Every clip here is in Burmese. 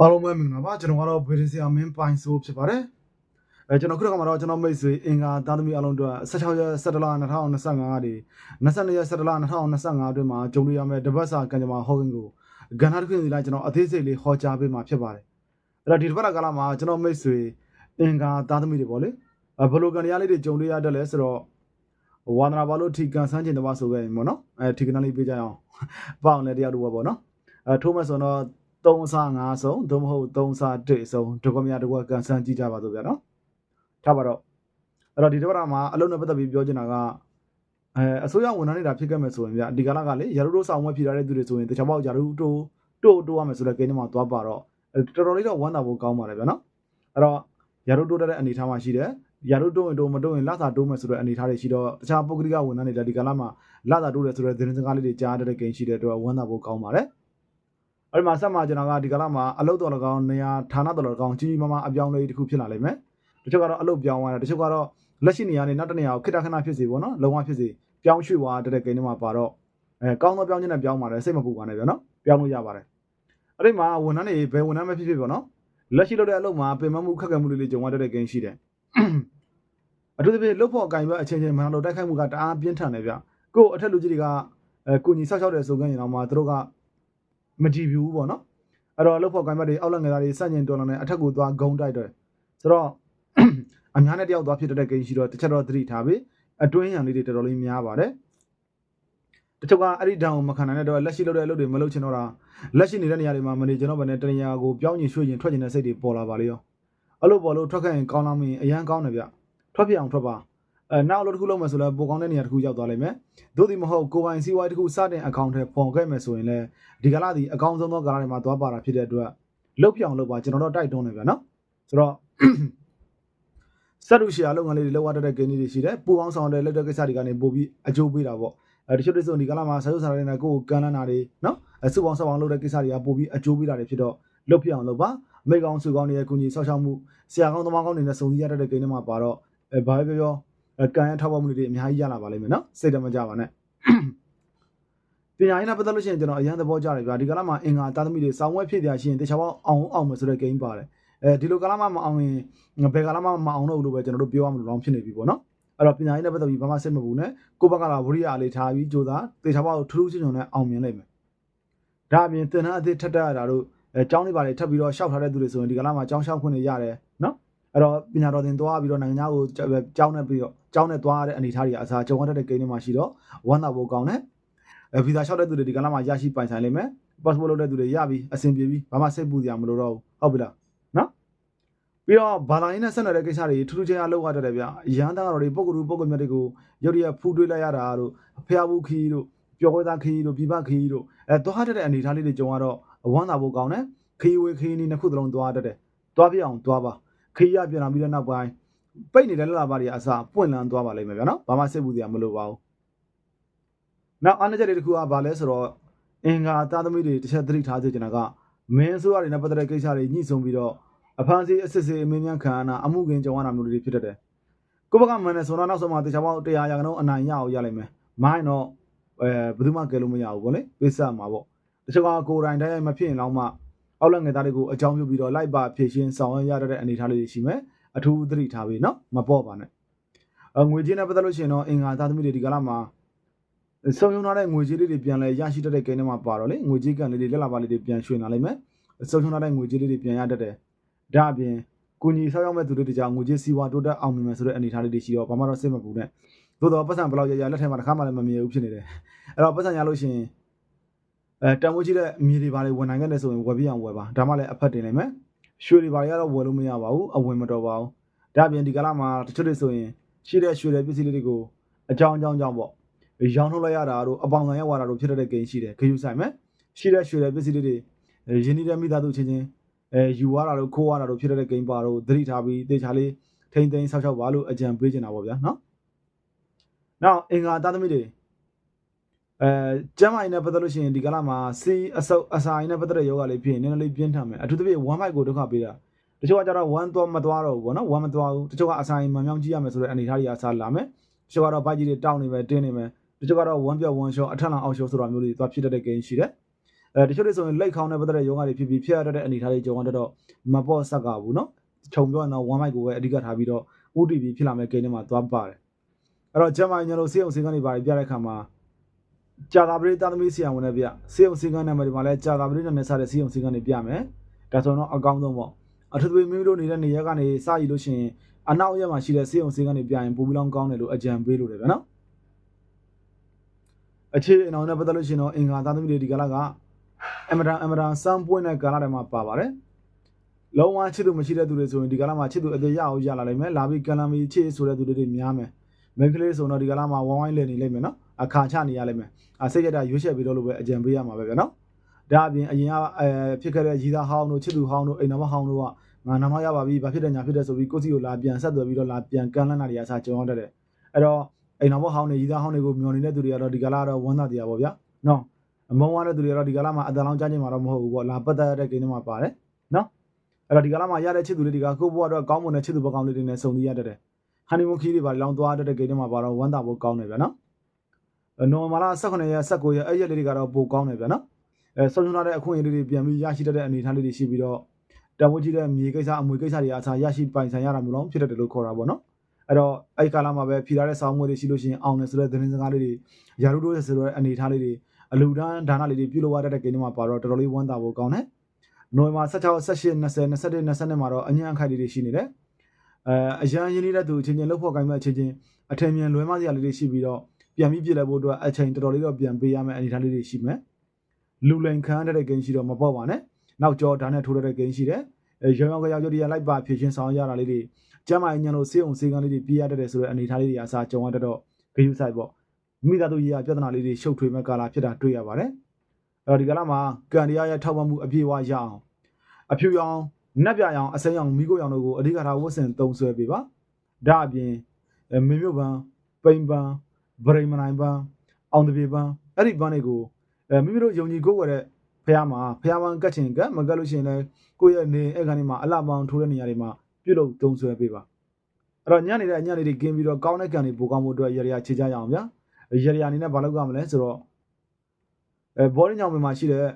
အားလုံးပဲမင်္ဂလာပါကျွန်တော်ကတော့ဗေဒင်ဆရာမင်းပိုင်ဆိုးဖြစ်ပါတယ်အဲကျွန်တော်ခုနကမှတော့ကျွန်တော်မိတ်ဆွေအင်္ဂါသားသမီးအလုံးတို့16ရက်17လ2025ဒီ22ရက်17လ2025အတွင်းမှာကြုံရမယ့်တပတ်စာကံကြမ္မာဟောကင်းကိုကဏ္ဍတစ်ခုစီလိုက်ကျွန်တော်အသေးစိတ်လေးဟောကြားပေးမှာဖြစ်ပါတယ်အဲ့တော့ဒီတပတ်ကာလမှာကျွန်တော်မိတ်ဆွေအင်္ဂါသားသမီးတွေပေါ့လေဘလိုကန်ရလေးတွေကြုံရရတတ်လဲဆိုတော့ဝါသနာပါလို့ထီကန်ဆန်းကျင်တပတ်ဆိုခဲ့ရင်ပေါ့နော်အဲထီကန်လေးပေးကြအောင်ပေါ့နဲ့တရားတူပါပေါ့နော်အဲထိုးမဲ့ဆိုတော့ 3အစား5ဆုံးသို့မဟုတ်3အစား1ဆုံးဒုက္ခမရဒုက္ခကန်ဆန်းကြည့်ကြပါစို့ဗျာနော်ထားပါတော့အဲ့တော့ဒီတပတ်မှာအလုံးနဲ့ပတ်သက်ပြီးပြောချင်တာကအဲအစိုးရဝန်ထမ်းနေတာဖြစ်ခဲ့မယ်ဆိုရင်ဗျာဒီကာလကလေရာထူးတိုးဆောင်ဝဲဖြေရတဲ့သူတွေဆိုရင်တခြားဘောက်ရာထူးတိုးတိုးတိုးရမယ်ဆိုတဲ့ကိန်းထဲမှာသွားပါတော့တော်တော်လေးတော့ဝမ်းသာဖို့ကောင်းပါတယ်ဗျာနော်အဲ့တော့ရာထူးတိုးတဲ့အနေအထားမှာရှိတယ်ရာထူးတိုးရင်တိုးမတိုးရင်လစာတိုးမယ်ဆိုတဲ့အနေအထားတွေရှိတော့တခြားပုဂ္ဂလိကဝန်ထမ်းတွေလည်းဒီကာလမှာလစာတိုးတယ်ဆိုတဲ့သတင်းစကားလေးတွေကြားတဲ့ကိန်းရှိတဲ့အတွက်ဝမ်းသာဖို့ကောင်းပါတယ် အဲ့ဒီမှာဆက်မှာကျွန်တော်ကဒီကလာမှာအလုပ်တော်လကောင်နေရာဌာနတော်လကောင်ကြီးကြီးမားမားအပြောင်းအလဲတစ်ခုဖြစ်လာလိမ့်မယ်တချို့ကတော့အလုပ်ပြောင်းသွားတယ်တချို့ကတော့လက်ရှိနေရာနဲ့နောက်တစ်နေရာကိုခိတ္တခဏဖြစ်စီပေါ့နော်လုံးဝဖြစ်စီပြောင်းရွှေ့သွားတဲ့ကိန်းတွေမှာပါတော့အဲကောင်းသောပြောင်းခြင်းနဲ့ပြောင်းပါတယ်စိတ်မပူပါနဲ့ဗျာနော်ပြောင်းလို့ရပါတယ်အဲ့ဒီမှာဝန်ထမ်းတွေဘယ်ဝန်ထမ်းပဲဖြစ်ဖြစ်ပေါ့နော်လက်ရှိလုပ်တဲ့အလုပ်မှာပင်မမှုခက်ခဲမှုတွေလေးကြုံရတဲ့ကိန်းရှိတယ်အထူးသဖြင့်လုပ်ဖို့အကင်ဘက်အချင်းချင်းမနာလို့တိုက်ခိုက်မှုကတအားပြင်းထန်တယ်ဗျကို့အထက်လူကြီးတွေကအဲကိုညီဆောက်ရှောက်တဲ့ဆိုကြရင်တော့မှသူတို့က မကြည့်ဘူးပေါ့နော်အဲ့တော့လုပ်ဖို့အကင်ဘက်တွေအောက်လက်ငယ်သားတွေစန့်ကျင်တော်လာနေအထက်ကိုသွားဂုံတိုက်တယ်ဆိုတော့အများနဲ့တယောက်သွားဖြစ်တဲ့ကိန်းရှိတော့တစ်ချက်တော့သတိထားပြီအတွင်းရံလေးတွေတော်တော်လေးများပါတယ်တချို့ကအဲ့ဒီဒဏ်ကိုမခံနိုင်တဲ့တော့လက်ရှိလုပ်တဲ့အလုပ်တွေမလုပ်ချင်တော့တာလက်ရှိနေတဲ့နေရာတွေမှာမနေကျွန်တော်ဗနဲ့တနေရာကိုပြောင်းရင်ရွှေ့ရင်ထွက်ချင်တဲ့စိတ်တွေပေါ်လာပါလေရောအဲ့လိုပေါ်လို့ထွက်ခဲ့ရင်ကောင်းလာမင်းအရန်ကောင်းတယ်ဗျထွက်ပြအောင်ထွက်ပါ အဲနောက်အလုပ်တစ်ခုလုပ်မယ်ဆိုလည်းပိုကောင်းတဲ့နေရာတစ်ခုရောက်သွားလိမ့်မယ်သို့ဒီမဟုတ်ကိုပိုင်စီးပွားရေးတစ်ခုစတင်အကောင့်ထဲပေါ်ခဲ့မယ်ဆိုရင်လည်းဒီကလာဒီအကောင့်ဆုံးသောကာလတွေမှာသွားပါတာဖြစ်တဲ့အတွက်လုတ်ပြအောင်လုပ်ပါကျွန်တော်တို့တိုက်တွန်းနေဗျာနော်ဆိုတော့စက်ရူရှီယာလုပ်ငန်းလေးတွေလောက်ရတဲ့ဂိမ်းတွေရှိတယ်ပူအောင်ဆောင်တဲ့လက်တဲ့ကိစ္စတွေကနေပို့ပြီးအကျိုးပေးတာပေါ့အဲတချို့တွေဆိုဒီကလာမှာဆရုပ်စာတွေနဲ့ကိုယ်ကိုကန်လန်းတာတွေနော်အစုပေါင်းဆောက်အောင်လုပ်တဲ့ကိစ္စတွေကပို့ပြီးအကျိုးပေးတာတွေဖြစ်တော့လုတ်ပြအောင်လုပ်ပါမိကောင်းစုကောင်းတွေရဲ့ကုညီဆောက်ရှောက်မှုဆရာကောင်းသမားကောင်းတွေနဲ့စုံစည်းရတဲ့ဂိမ်းတွေမှာပါတော့အဲဘာပဲပြောပြော ကန်ရထောက်ပံ့မှုတွေအများကြီးရလာပါလိမ့်မယ်နော်စိတ်တမကြပါနဲ့ပညာရေးနဲ့ပတ်သက်လို့ရှိရင်ကျွန်တော်အရန်သဘောကျတယ်ဗျာဒီကလာမှာအင်္ဂါတာသမီတွေစောင်းဝဲဖြစ်ပြရှိရင်တခြားပေါင်းအောင်အောင်မယ်ဆိုတဲ့ဂိမ်းပါတယ်အဲဒီလိုကလာမှမအောင်ရင်ဘယ်ကလာမှမအောင်တော့ဘူးလို့ပဲကျွန်တော်တို့ပြောရမလို့လောင်းဖြစ်နေပြီပေါ့နော်အဲ့တော့ပညာရေးနဲ့ပတ်သက်ပြီးဘာမှစိတ်မပူနဲ့ကိုယ့်ဘက်ကလာဝရိယအလေးထားပြီးကြိုးစားတေချာပေါက်ထူးထူးချွန်ချွန်နဲ့အောင်မြင်နိုင်မယ်ဒါအပြင်သင်တန်းအသစ်ထက်တက်ရတာတို့အဲကျောင်းတွေပါလေထပ်ပြီးတော့ရှောက်ထားတဲ့သူတွေဆိုရင်ဒီကလာမှာကျောင်းရှောက်ခွင့်တွေရတယ်နော် အဲ့တော့ပညာတော်သင်သွားပြီးတော့နိုင်ငံသားကိုကျောင်းနဲ့ပြီးတော့ကျောင်းနဲ့သွားရတဲ့အနေအထားတွေအစားကြုံရတဲ့ကိန်းတွေမှာရှိတော့ဝမ်းသာဖို့ကောင်းတယ်အဲဗီဇာလျှောက်တဲ့သူတွေဒီကလာမှာရရှိပိုင်ဆိုင်လိမ့်မယ် passport လုပ်တဲ့သူတွေရပြီအဆင်ပြေပြီဘာမှစိတ်ပူစရာမလိုတော့ဘူးဟုတ်ပြီလားနော်ပြီးတော့ဘာသာရေးနဲ့ဆက်နွယ်တဲ့ကိစ္စတွေထူးထူးခြားခြားလောက်ရတတ်တယ်ဗျရန်သားတော်တွေပုဂ္ဂိုလ်ပုဂ္ဂိုလ်မြတ်တွေကိုရုပ်ရည်ဖူးတွေးလိုက်ရတာတို့ဖျားဘူးခီးတို့ပျော်ဝဲသားခီးတို့ပြပခီးတို့အဲသွားတတ်တဲ့အနေအထားလေးတွေကြုံရတော့ဝမ်းသာဖို့ကောင်းတယ်ခီးဝေးခီးနီးနှစ်ခုသလုံးသွားတတ်တယ်သွားပြအောင်သွားပါ ခီးရပြန်လာပြီးတော့နောက်ပိုင်းပိတ်နေတဲ့လက်လာပါတွေအစားပွင့်လန်းသွားပါလိမ့်မယ်ဗျာနော်ဘာမှစိတ်ပူစရာမလိုပါဘူးနောက်အားနည်းချက်တွေတစ်ခုကဘာလဲဆိုတော့အင်္ဂါသားသမီးတွေတစ်ချက်သတိထားစေချင်တာကမင်းဆိုရတွေနဲ့ပတ်သက်တဲ့ကိစ္စတွေညှိဆုံးပြီးတော့အဖန်စီအစစ်စစ်အမင်းများခံရတာအမှုခင်ကြုံရတာမျိုးတွေဖြစ်တတ်တယ်ကိုဘကမန်နဲ့ဆိုတော့နောက်ဆုံးမှတေချာပေါင်း100ရာခိုင်နှုန်းအနိုင်ရအောင်ရလိမ့်မယ်မိုင်းတော့အဲဘယ်သူမှကယ်လို့မရဘူးဗောလေပေးဆက်မှာပေါ့တချို့ကကိုယ်တိုင်တိုင်းမဖြစ်ရင်တော့မှ အောက်လက်ငယ်သားတွေကိုအကြောင်းပြုပြီးတော့လိုက်ပါဖြည့်ရှင်းဆောင်ရွက်ရတဲ့အနေအထားလေးတွေရှိမယ်အထူးသတိထားပြီးနော်မပေါ့ပါနဲ့အငွေကြေးနဲ့ပတ်သက်လို့ရှိရင်တော့အင်္ဂါသားသမီးတွေဒီကလာမှာဆုံးယုံထားတဲ့ငွေကြေးလေးတွေပြန်လဲရရှိတတ်တဲ့ကိန်းတွေမှာပါတော့လေငွေကြေးကန်လေးတွေလက်လာပါလေးတွေပြန်ရွှေ့လာလိမ့်မယ်ဆုံးယုံထားတဲ့ငွေကြေးလေးတွေပြန်ရတတ်တယ်ဒါအပြင်ကိုညီဆောက်ရောက်မဲ့သူတွေတကြောင်ငွေကြေးစီးပွားတိုးတက်အောင်မြင်မယ်ဆိုတဲ့အနေအထားလေးတွေရှိတော့ဘာမှတော့စိတ်မပူနဲ့သို့တော့ပတ်စံဘယ်လောက်ရရလက်ထဲမှာတစ်ခါမှလည်းမမြင်ဘူးဖြစ်နေတယ်အဲ့တော့ပတ်စံရလို့ရှိရင် အဲတန်ဖိုးကြီးတဲ့မြေတွေပါလေဝင်နိုင်ခဲ့တယ်ဆိုရင်ဝယ်ပြအောင်ဝယ်ပါဒါမှလည်းအဖက်တင်နိုင်မယ်ရွှေတွေပါလေကတော့ဝယ်လို့မရပါဘူးအဝင်မတော်ပါဘူးဒါအပြင်ဒီကလာမှာတချို့တွေဆိုရင်ရှိတဲ့ရွှေတွေပစ္စည်းလေးတွေကိုအကြောင်းအကြောင်းကြောင့်ပေါ့ရောင်းထုတ်လိုက်ရတာတို့အပေါင်ဆိုင်ရောက်လာတာတို့ဖြစ်တဲ့ကိန်းရှိတယ်ခရူးဆိုင်မယ်ရှိတဲ့ရွှေတွေပစ္စည်းလေးတွေရင်းနှီးတဲ့မိသားစုချင်းချင်းအဲယူရတာတို့ခိုးရတာတို့ဖြစ်တဲ့ဂိမ်းပါတို့သတိထားပြီးတေချာလေးထိမ့်သိမ်းဆောက်ရှောက်ပါလို့အကြံပေးချင်တာပေါ့ဗျာနော်။နောက်အင်္ဂါသားသမီးတွေ အဲကျမ်းမာရေးနဲ့ပတ်သက်လို့ရှိရင်ဒီကလာမှာစီအဆုပ်အစာရင်းနဲ့ပတ်သက်တဲ့ယောဂလေးဖြစ်ရင်နည်းနည်းလေးပြင်းထန်မယ်အထူးသဖြင့်1 byte ကိုဒုက္ခပေးတာတချို့ကကြတော့1သွားမသွားတော့ဘူးပေါ့နော်1မသွားဘူးတချို့ကအစာရင်းမှန်မြောင်းကြည့်ရမယ်ဆိုတဲ့အနေအထားတွေအစားလာမယ်တချို့ကတော့ဘိုက်ကြီးတွေတောင်းနေမယ်တင်းနေမယ်တချို့ကတော့1ပြော့1 shot အထက်လောင်အောက် shot ဆိုတာမျိုးတွေသွားဖြစ်တတ်တဲ့ game ရှိတယ်အဲတချို့တွေဆိုရင်လက်ခေါင်းနဲ့ပတ်သက်တဲ့ယောဂတွေဖြစ်ပြီးဖြစ်ရတတ်တဲ့အနေအထားတွေကြုံရတတ်တော့မပေါ့ဆက်ကဘူးနော်ခြုံပြောရင်တော့ one mic ကိုပဲအဓိကထားပြီးတော့ OTP ဖြစ်လာမဲ့ကိန်းထဲမှာသွားပါတယ်အဲ့တော့ကျမညတို့စေအောင်စေကန်းတွေပါတယ်ပြတဲ့အခါမှာ ကြာတာပရိသသမီးဆရာဝန်နဲ့ပြစေအောင်စေကန်းနာမည်တွေမှာလည်းကြာတာပရိသနဲ့စတဲ့စေအောင်စေကန်းတွေပြမယ်ဒါဆိုတော့အကောင်းဆုံးပေါ့အထူးသဖြင့်မိမိတို့နေတဲ့နေရာကနေစရည်လို့ရှိရင်အနောက်ရက်မှာရှိတဲ့စေအောင်စေကန်းတွေပြရင်ပိုပြီးလောင်းကောင်းတယ်လို့အကြံပေးလို့တယ်ဗျာနော်အခြေအနေအောင်နဲ့ပတ်သက်လို့ရှိရင်တော့အင်္ဂါသားသမီးတွေဒီကလာကအမရန်အမရန်စမ်းပွင့်တဲ့ကာလတွေမှာပါပါတယ်လုံးဝချစ်သူမရှိတဲ့သူတွေဆိုရင်ဒီကာလမှာချစ်သူအသေးရအောင်ရလာလိမ့်မယ်လာပြီးကံလာမီချစ်ဆိုတဲ့သူတွေများမယ်မိန်းကလေးဆိုတော့ဒီကာလမှာဝိုင်းဝိုင်းလည်နေလိမ့်မယ်နော် အခါချနေရလိမ့်မယ်အစိတ်ရတာရွေးချက်ပြီးတော့လို့ပဲအကြံပေးရမှာပဲဗျာနော်ဒါအပြင်အရင်ကအဲဖြစ်ခဲ့တဲ့ရီသားဟောင်းတို့ချစ်သူဟောင်းတို့အိမ်တော်ဟောင်းတို့ကငါနာမရပါပြီဘာဖြစ်တယ်ညာဖြစ်တယ်ဆိုပြီးကိုယ့်စီကိုလာပြန်ဆက်သွယ်ပြီးတော့လာပြန်ကန်လန်းတာတွေအစားကြုံရတတ်တယ်အဲ့တော့အိမ်တော်ဟောင်းတွေရီသားဟောင်းတွေကိုမျောနေတဲ့သူတွေကတော့ဒီကာလကတော့ဝမ်းသာတရားပေါ့ဗျာနော်အမုံဝါတဲ့သူတွေကတော့ဒီကာလမှာအတန်လောင်းကြားခြင်းမှာတော့မဟုတ်ဘူးပေါ့လာပတ်သက်တဲ့ကိန်းတွေမှာပါတယ်နော်အဲ့တော့ဒီကာလမှာရတဲ့ချစ်သူလေးတွေကကိုယ့်ဘဝတော့ကောင်းမွန်တဲ့ချစ်သူပကောင်းလေးတွေနဲ့စုံစည်းရတတ်တယ်ဟန်နီမွန်ခီးတွေပါလောင်းသွားတတ်တဲ့ကိန်းတွေမှာပါတော့ဝမ်းသာဖို့ကောင်းတယ်ဗျာနော် နော်မာလာ18ရက်19ရက်အဲ့ရက်လေးတွေကတော့ပိုကောင်းတယ်ဗျာနော်အဲဆုံးရှုံးထားတဲ့အခွင့်အရေးလေးတွေပြန်ပြီးရရှိတတ်တဲ့အနေအထားလေးတွေရှိပြီးတော့တန်ဖိုးကြီးတဲ့မြေကိစ္စအမွေကိစ္စတွေအစားရရှိပိုင်ဆိုင်ရတာမျိုးလုံးဖြစ်တတ်တယ်လို့ခေါ်တာပေါ့နော်အဲ့တော့အဲ့ဒီကာလမှာပဲဖြီလာတဲ့ဆောင်းမွေးတွေရှိလို့ရှိရင်အောင်တယ်ဆိုတဲ့သတင်းစကားလေးတွေယာရုတို့ရဲ့ဆိုတဲ့အနေအထားလေးတွေအလူဒန်းဒါနလေးတွေပြုလုပ်ရတတ်တဲ့ကိန်းတွေမှာပါတော့တော်တော်လေးဝမ်းသာဖို့ကောင်းတယ်နိုဝင်ဘာ16 18 20 21 22မှာတော့အညံ့အခိုက်လေးတွေရှိနေတယ်အဲအရန်ရင်းနေတဲ့သူချင်းချင်းလှုပ်ဖို့ကိုင်းမဲ့ချင်းချင်းအထင်မြင်လွဲမစရာလေးတွေရှိပြီးတော့ ပြန်ပြီးပြည့်လဲဖို့အတွက်အချိန်တော်တော်လေးတော့ပြန်ပေးရမယ့်အနေအထားလေးတွေရှိမယ်လူလိန်ခံရတဲ့ကိန်းရှိတော့မပေါ့ပါနဲ့နောက်ကျောဒါနဲ့ထိုးတဲ့ကိန်းရှိတယ်အဲရောင်ရောင်ကြောင်ကြောဒီရလိုက်ပါဖြည့်ချင်းဆောင်ရတာလေးတွေကျမ်းမာရေးညံလို့စေးအောင်စေးကန်းလေးတွေပြရတတ်တယ်ဆိုတဲ့အနေအထားလေးတွေအစားကြုံရတတ်တော့ဂရုစိုက်ပေါ့မိသားစုရေးရပြဿနာလေးတွေရှုပ်ထွေးမဲ့ကာလဖြစ်တာတွေ့ရပါတယ်အဲ့တော့ဒီကာလမှာကံတရားရဲ့ထောက်ပံ့မှုအပြည့်အဝရအောင်အဖြူရောင်နက်ပြရောင်အစိမ်းရောင်မိခိုးရောင်တို့ကိုအဓိကထားဝတ်ဆင်သုံးဆွဲပေးပါဒါအပြင်အဲမင်းမြို့ပန်းပိန်ပန်း ဗရိမနိုင်ပန်းအောင်တပြေပန်းအဲ့ဒီပန်းတွေကိုအဲမိမိတို့ယုံကြည်ကိုးကွယ်တဲ့ဖះမှာဖះပန်းကတ်ချင်ကတ်မကတ်လို့ရှိရင်လည်းကိုယ့်ရဲ့နေအဲ့ကနေမှာအလှပန်းထိုးတဲ့နေရာတွေမှာပြုတ်လို့သုံးဆွဲပေးပါအဲ့တော့ညနေတဲ့အညနေတွေကင်းပြီးတော့ကောင်းတဲ့ကံတွေပိုကောင်းဖို့အတွက်ရရခြေချရအောင်ဗျာရရအနေနဲ့ဘာလုပ်ကြမလဲဆိုတော့အဲဘောရင်းညောင်ပင်မှာရှိတဲ့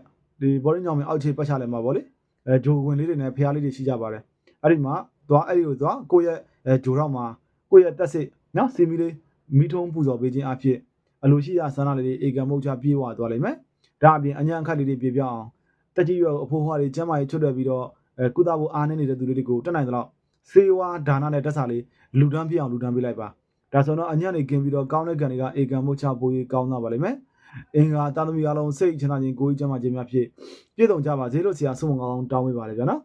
ဒီဘောရင်းညောင်ပင်အောက်ခြေပတ်ချလဲမှာဗောလေအဲဂျိုဝင်လေးတွေနဲ့ဖះလေးတွေရှိကြပါတယ်အဲ့ဒီမှာသွားအဲ့ဒီကိုသွားကိုယ့်ရဲ့အဲဂျိုတော့မှာကိုယ့်ရဲ့တက်စစ်နော်စီမီလေး မိထုံးပူဇော်ပေးခြင်းအဖြစ်အလိုရှိရဆန္ဒလေးတွေအေကံမုတ်ချပြေးဝသွားလိမ့်မယ်ဒါအပြင်အညာအခက်လေးတွေပြေပြောင်းအောင်တက်ကြီးရွယ်အဖိုးဟွားတွေကျမ်းမာရေးချွတ်တယ်ပြီးတော့အဲကုသဖို့အားနေနေတဲ့သူတွေကိုတက်နိုင်သလောက်စေဝါဒါနနဲ့တက်စာလေးလူတန်းပြအောင်လူတန်းပေးလိုက်ပါဒါဆိုတော့အညံ့နေกินပြီးတော့ကောင်းတဲ့ကံတွေကအေကံမုတ်ချပိုးကြီးကောင်းသွားပါလိမ့်မယ်အင်္ဂါတာသမီအလုံးစိတ်ချမ်းသာခြင်းကိုယ်ကြီးကျမ်းမာခြင်းများဖြစ်ပြည့်စုံကြပါစေလို့ဆရာဆုမွန်ကောင်းတောင်းပေးပါလေဗျာနော်